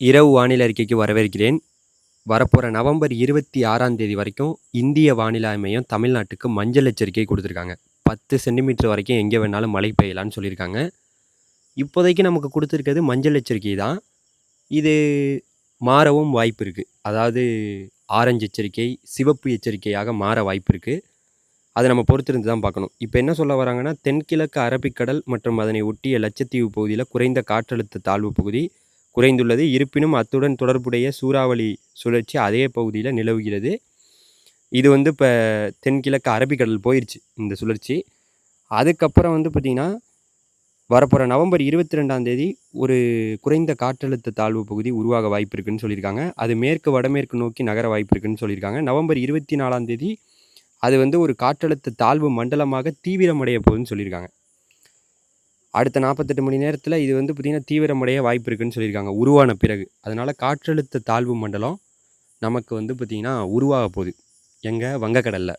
இரவு வானிலை அறிக்கைக்கு வரவேற்கிறேன். வரப்போகிற நவம்பர் இருபத்தி ஆறாம் தேதி வரைக்கும் இந்திய வானிலை மையம் தமிழ்நாட்டுக்கு மஞ்சள் எச்சரிக்கை கொடுத்துருக்காங்க. பத்து சென்டிமீட்டர் வரைக்கும் எங்கே வேணாலும் மழை பெய்யலான்னு சொல்லியிருக்காங்க. இப்போதைக்கு நமக்கு கொடுத்துருக்கிறது மஞ்சள் எச்சரிக்கை தான். இது மாறவும் வாய்ப்பு இருக்குது அதாவது ஆரஞ்சு எச்சரிக்கை சிவப்பு எச்சரிக்கையாக மாற வாய்ப்பு இருக்குது அதை நம்ம பொறுத்திருந்து தான் பார்க்கணும். இப்போ என்ன சொல்ல வராங்கன்னா தென்கிழக்கு அரபிக்கடல் மற்றும் அதனை ஒட்டிய லட்சத்தீவு பகுதியில் குறைந்த காற்றழுத்த தாழ்வு பகுதி குறைந்துள்ளது. இருப்பினும் அத்துடன் தொடர்புடைய சூறாவளி சுழற்சி அதே பகுதியில் நிலவுகிறது. இது வந்து இப்போ தென்கிழக்கு அரபிக்கடல் போயிடுச்சு இந்த சுழற்சி. அதுக்கப்புறம் வந்து பார்த்திங்கன்னா வரப்போகிற நவம்பர் இருபத்தி ரெண்டாம் தேதி ஒரு குறைந்த காற்றழுத்த தாழ்வு பகுதி உருவாக வாய்ப்பு இருக்குன்னு சொல்லியிருக்காங்க. அது மேற்கு வடமேற்கு நோக்கி நகர வாய்ப்பு இருக்குன்னு சொல்லியிருக்காங்க. நவம்பர் இருபத்தி நாலாம் தேதி அது வந்து ஒரு காற்றழுத்த தாழ்வு மண்டலமாக தீவிரமடைய போகுதுன்னு சொல்லியிருக்காங்க. அடுத்த நாற்பத்தெட்டு மணி நேரத்தில் இது வந்து பார்த்திங்கன்னா தீவிரமடைய வாய்ப்பு இருக்குன்னு சொல்லியிருக்காங்க. உருவான பிறகு. அதனால் காற்றழுத்த தாழ்வு மண்டலம் நமக்கு வந்து பார்த்திங்கன்னா உருவாக போகுது. எங்கள் வங்கக்கடலில்.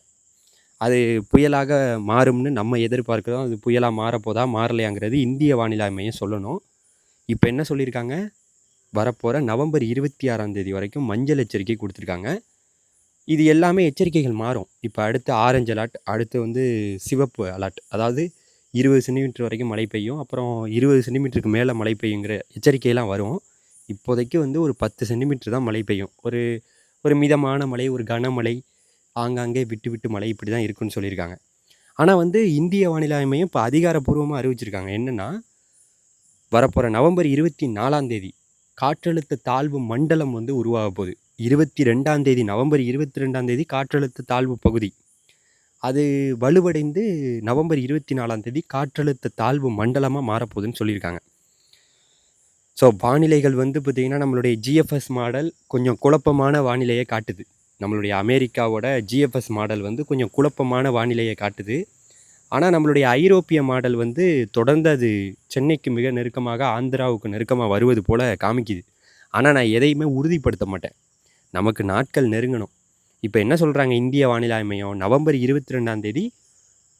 அது புயலாக மாறும்னு நம்ம எதிர்பார்க்குறோம். அது புயலாக மாறப்போதா? மாறலையாங்கிறது இந்திய வானிலை மையம் சொல்லணும். இப்போ என்ன சொல்லியிருக்காங்க? வரப்போகிற நவம்பர் இருபத்தி ஆறாம் தேதி வரைக்கும் மஞ்சள் எச்சரிக்கை கொடுத்துருக்காங்க. இது எல்லாமே எச்சரிக்கைகள் மாறும். இப்போ அடுத்து ஆரஞ்சு அலர்ட் அடுத்து வந்து சிவப்பு அலர்ட். அதாவது இருபது சென்டிமீட்டர் வரைக்கும் மழை பெய்யும். அப்புறம் இருபது சென்டிமீட்டருக்கு மேலே மழை பெய்யுங்கிற எச்சரிக்கையெல்லாம் வரும். இப்போதைக்கு வந்து ஒரு பத்து சென்டிமீட்டர் தான் மழை பெய்யும். ஒரு ஒரு மிதமான மழை ஒரு கனமழை ஆங்காங்கே விட்டு விட்டு மழை இப்படி தான் இருக்குன்னு சொல்லியிருக்காங்க. ஆனால் வந்து இந்திய வானிலை மையம் இப்போ அதிகாரப்பூர்வமாக அறிவிச்சிருக்காங்க. என்னென்னா வரப்போகிற நவம்பர் இருபத்தி நாலாம் தேதி காற்றழுத்த தாழ்வு மண்டலம் வந்து உருவாக போகுது. இருபத்தி ரெண்டாம் தேதி நவம்பர் இருபத்தி ரெண்டாம் தேதி காற்றழுத்த தாழ்வு பகுதி. அது வலுவடைந்து நவம்பர் இருபத்தி நாலாம் தேதி காற்றழுத்த தாழ்வு மண்டலமாக மாறப்போகுதுன்னு சொல்லியிருக்காங்க. ஸோ வானிலைகள் வந்து பார்த்திங்கன்னா நம்மளுடைய ஜிஎஃப்எஸ் மாடல் கொஞ்சம் குழப்பமான வானிலையை காட்டுது. நம்மளுடைய அமெரிக்காவோட ஜிஎஃப்எஸ் மாடல் வந்து கொஞ்சம் குழப்பமான வானிலையை காட்டுது. ஆனால் நம்மளுடைய ஐரோப்பிய மாடல் வந்து தொடர்ந்து அது சென்னைக்கு மிக நெருக்கமாக ஆந்திராவுக்கு நெருக்கமாக வருவது போல் காமிக்குது. ஆனால் நான் எதையுமே உறுதிப்படுத்த மாட்டேன். நமக்கு நாட்கள் நெருங்கணும். இப்போ என்ன சொல்கிறாங்க இந்திய வானிலை மையம் நவம்பர் இருபத்தி ரெண்டாம் தேதி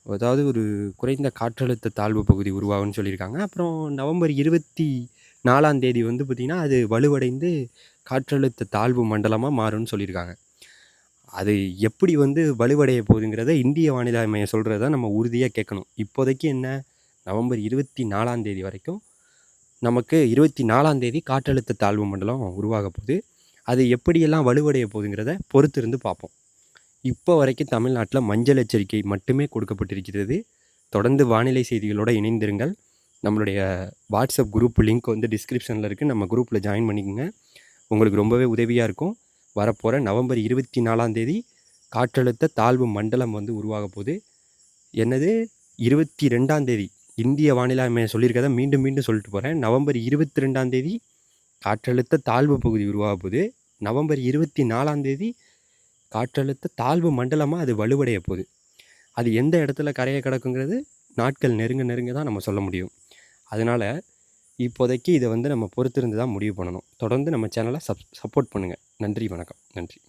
அதாவது ஒரு குறைந்த காற்றழுத்த தாழ்வு பகுதி உருவாகும்னு சொல்லியிருக்காங்க. அப்புறம் நவம்பர் இருபத்தி நாலாம் தேதி வந்து பார்த்திங்கன்னா அது வலுவடைந்து காற்றழுத்த தாழ்வு மண்டலமாக மாறும்னு சொல்லியிருக்காங்க. அது எப்படி வந்து வலுவடைய போகுதுங்கிறத இந்திய வானிலை மையம் சொல்கிறத நம்ம உறுதியாக கேட்கணும். இப்போதைக்கு என்ன? நவம்பர் இருபத்தி நாலாம் தேதி வரைக்கும் நமக்கு இருபத்தி நாலாம் தேதி காற்றழுத்த தாழ்வு மண்டலம் உருவாக போகுது. அது எப்படியெல்லாம் வலுவடைய போகுதுங்கிறத பொறுத்து இருந்து பார்ப்போம். இப்போ வரைக்கும் தமிழ்நாட்டில் மஞ்சள் எச்சரிக்கை மட்டுமே கொடுக்கப்பட்டிருக்கிறது. தொடர்ந்து வானிலை செய்திகளோடு இணைந்திருங்கள். நம்மளுடைய வாட்ஸ்அப் குரூப் லிங்க் வந்து டிஸ்கிரிப்ஷனில் இருக்குது நம்ம குரூப்பில் ஜாயின் பண்ணிக்கோங்க. உங்களுக்கு ரொம்பவே உதவியாக இருக்கும். வரப்போகிற நவம்பர் இருபத்தி நாலாம் தேதி காற்றழுத்த தாழ்வு மண்டலம் வந்து உருவாக போகுது. என்னது? இருபத்தி ரெண்டாம் தேதி. இந்திய வானிலை மையம் சொல்லியிருக்கதை மீண்டும் மீண்டும் சொல்லிட்டு போகிறேன் நவம்பர் இருபத்தி ரெண்டாம் தேதி காற்றழுத்த தாழ்வு பகுதி உருவாக போகுது. நவம்பர் இருபத்தி நாலாம் தேதி காற்றழுத்த தாழ்வு மண்டலமாக அது வலுவடைய போகுது. அது எந்த இடத்துல கரையை கிடக்குங்கிறது நாட்கள் நெருங்க நெருங்க தான் நம்ம சொல்ல முடியும். அதனால் இப்போதைக்கு இதை வந்து நம்ம பொறுத்திருந்து தான் முடிவு பண்ணணும். தொடர்ந்து நம்ம சேனலை சப் சப்போர்ட் பண்ணுங்கள் நன்றி வணக்கம். நன்றி.